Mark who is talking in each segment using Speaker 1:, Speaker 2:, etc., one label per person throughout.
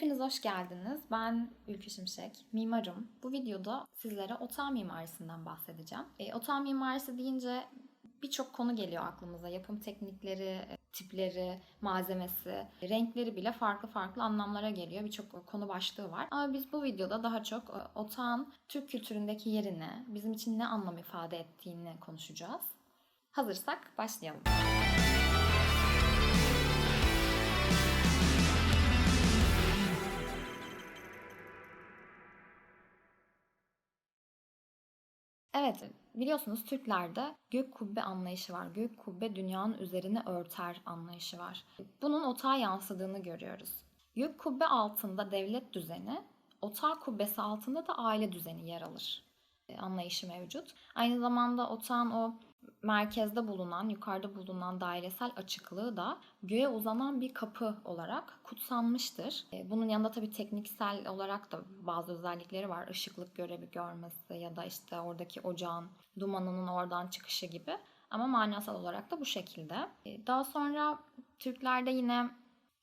Speaker 1: Hepiniz hoş geldiniz. Ben Ülkü Şimşek, mimarım. Bu videoda sizlere otağ mimarisinden bahsedeceğim. E, otağ mimarisi deyince birçok konu geliyor aklımıza. Yapım teknikleri, e, tipleri, malzemesi, renkleri bile farklı farklı anlamlara geliyor. Birçok konu başlığı var. Ama biz bu videoda daha çok e, otağın Türk kültüründeki yerini, bizim için ne anlam ifade ettiğini konuşacağız. Hazırsak başlayalım. Evet, biliyorsunuz Türklerde gök kubbe anlayışı var. Gök kubbe dünyanın üzerini örter anlayışı var. Bunun otağa yansıdığını görüyoruz. Gök kubbe altında devlet düzeni, otağı kubbesi altında da aile düzeni yer alır e, anlayışı mevcut. Aynı zamanda otağın o merkezde bulunan, yukarıda bulunan dairesel açıklığı da göğe uzanan bir kapı olarak kutsanmıştır. E, bunun yanında tabii tekniksel olarak da bazı özellikleri var. Işıklık görevi görmesi ya da işte oradaki ocağın dumanının oradan çıkışı gibi. Ama manasal olarak da bu şekilde. E, daha sonra Türklerde yine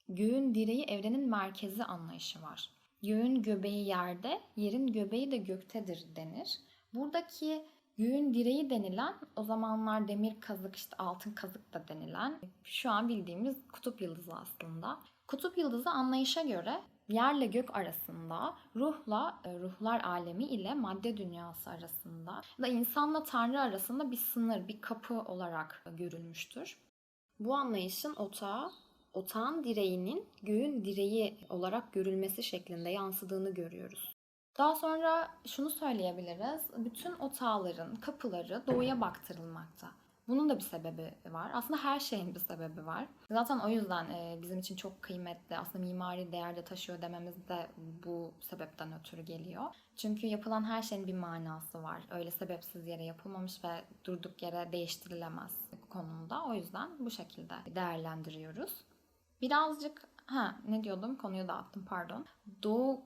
Speaker 1: göğün direği evrenin merkezi anlayışı var. Göğün göbeği yerde, yerin göbeği de göktedir denir. Buradaki Göğün direği denilen o zamanlar demir kazık işte altın kazık da denilen şu an bildiğimiz kutup yıldızı aslında. Kutup yıldızı anlayışa göre yerle gök arasında, ruhla e, ruhlar alemi ile madde dünyası arasında da insanla tanrı arasında bir sınır, bir kapı olarak görülmüştür. Bu anlayışın otağı otağın direğinin göğün direği olarak görülmesi şeklinde yansıdığını görüyoruz. Daha sonra şunu söyleyebiliriz. Bütün otağların kapıları doğuya baktırılmakta. Bunun da bir sebebi var. Aslında her şeyin bir sebebi var. Zaten o yüzden e, bizim için çok kıymetli, aslında mimari değerde taşıyor dememiz de bu sebepten ötürü geliyor. Çünkü yapılan her şeyin bir manası var. Öyle sebepsiz yere yapılmamış ve durduk yere değiştirilemez konumda. O yüzden bu şekilde değerlendiriyoruz. Birazcık ha ne diyordum konuyu dağıttım pardon. Doğu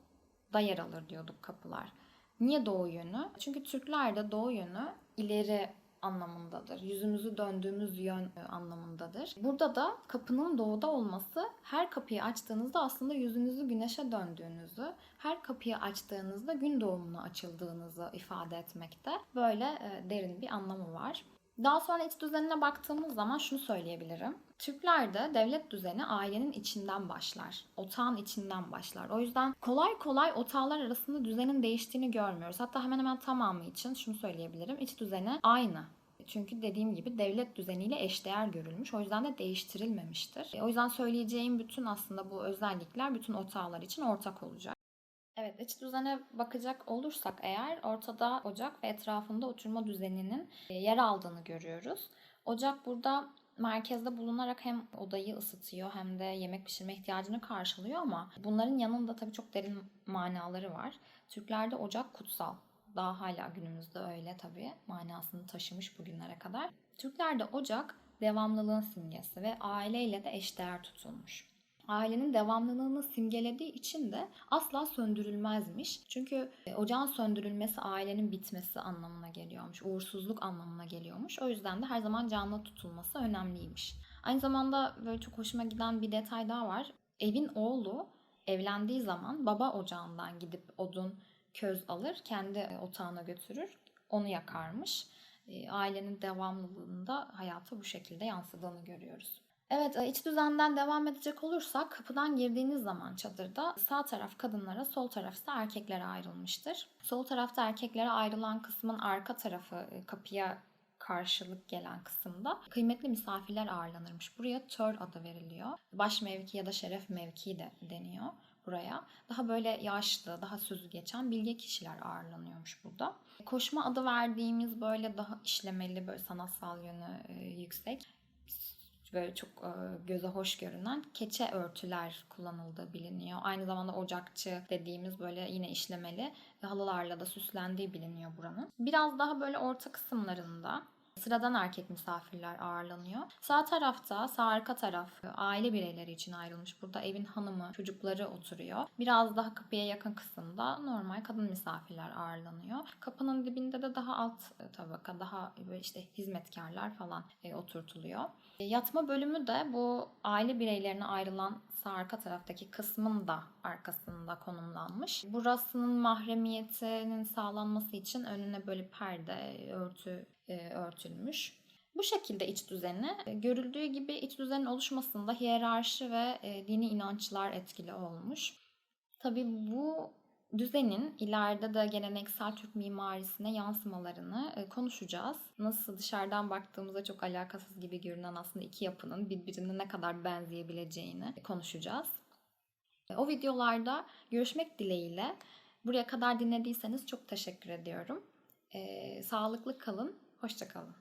Speaker 1: da yer alır diyorduk kapılar. Niye doğu yönü? Çünkü Türklerde doğu yönü ileri anlamındadır. Yüzümüzü döndüğümüz yön anlamındadır. Burada da kapının doğuda olması her kapıyı açtığınızda aslında yüzünüzü güneşe döndüğünüzü, her kapıyı açtığınızda gün doğumuna açıldığınızı ifade etmekte. Böyle e, derin bir anlamı var. Daha sonra iç düzenine baktığımız zaman şunu söyleyebilirim. Türklerde devlet düzeni ailenin içinden başlar. Otağın içinden başlar. O yüzden kolay kolay otağlar arasında düzenin değiştiğini görmüyoruz. Hatta hemen hemen tamamı için şunu söyleyebilirim. İç düzeni aynı. Çünkü dediğim gibi devlet düzeniyle eşdeğer görülmüş. O yüzden de değiştirilmemiştir. O yüzden söyleyeceğim bütün aslında bu özellikler bütün otağlar için ortak olacak. Evet, iç düzene bakacak olursak eğer ortada ocak ve etrafında oturma düzeninin e, yer aldığını görüyoruz. Ocak burada merkezde bulunarak hem odayı ısıtıyor hem de yemek pişirme ihtiyacını karşılıyor ama bunların yanında tabii çok derin manaları var. Türklerde ocak kutsal. Daha hala günümüzde öyle tabii manasını taşımış bugünlere kadar. Türklerde ocak devamlılığın simgesi ve aileyle de eşdeğer tutulmuş ailenin devamlılığını simgelediği için de asla söndürülmezmiş. Çünkü e, ocağın söndürülmesi ailenin bitmesi anlamına geliyormuş. Uğursuzluk anlamına geliyormuş. O yüzden de her zaman canlı tutulması önemliymiş. Aynı zamanda böyle çok hoşuma giden bir detay daha var. Evin oğlu evlendiği zaman baba ocağından gidip odun, köz alır, kendi e, otağına götürür, onu yakarmış. E, ailenin devamlılığında hayata bu şekilde yansıdığını görüyoruz. Evet, e, iç düzenden devam edecek olursak kapıdan girdiğiniz zaman çadırda sağ taraf kadınlara, sol taraf ise erkeklere ayrılmıştır. Sol tarafta erkeklere ayrılan kısmın arka tarafı e, kapıya karşılık gelen kısımda kıymetli misafirler ağırlanırmış. Buraya tör adı veriliyor. Baş mevki ya da şeref mevki de deniyor buraya. Daha böyle yaşlı, daha sözü geçen bilge kişiler ağırlanıyormuş burada. Koşma adı verdiğimiz böyle daha işlemeli, böyle sanatsal yönü e, yüksek böyle çok e, göze hoş görünen keçe örtüler kullanıldığı biliniyor. Aynı zamanda ocakçı dediğimiz böyle yine işlemeli halılarla da süslendiği biliniyor buranın. Biraz daha böyle orta kısımlarında Sıradan erkek misafirler ağırlanıyor. Sağ tarafta, sağ arka taraf e, aile bireyleri için ayrılmış. Burada evin hanımı, çocukları oturuyor. Biraz daha kapıya yakın kısımda normal kadın misafirler ağırlanıyor. Kapının dibinde de daha alt e, tabaka, daha işte hizmetkarlar falan e, oturtuluyor. Yatma bölümü de bu aile bireylerine ayrılan sağ arka taraftaki kısmın da arkasında konumlanmış. Burasının mahremiyetinin sağlanması için önüne böyle perde, örtü örtülmüş. Bu şekilde iç düzeni, e, görüldüğü gibi iç düzenin oluşmasında hiyerarşi ve e, dini inançlar etkili olmuş. Tabii bu düzenin ileride de geleneksel Türk mimarisine yansımalarını e, konuşacağız. Nasıl dışarıdan baktığımızda çok alakasız gibi görünen aslında iki yapının birbirine ne kadar benzeyebileceğini konuşacağız. E, O videolarda görüşmek dileğiyle. Buraya kadar dinlediyseniz çok teşekkür ediyorum. E, sağlıklı kalın, hoşça kalın.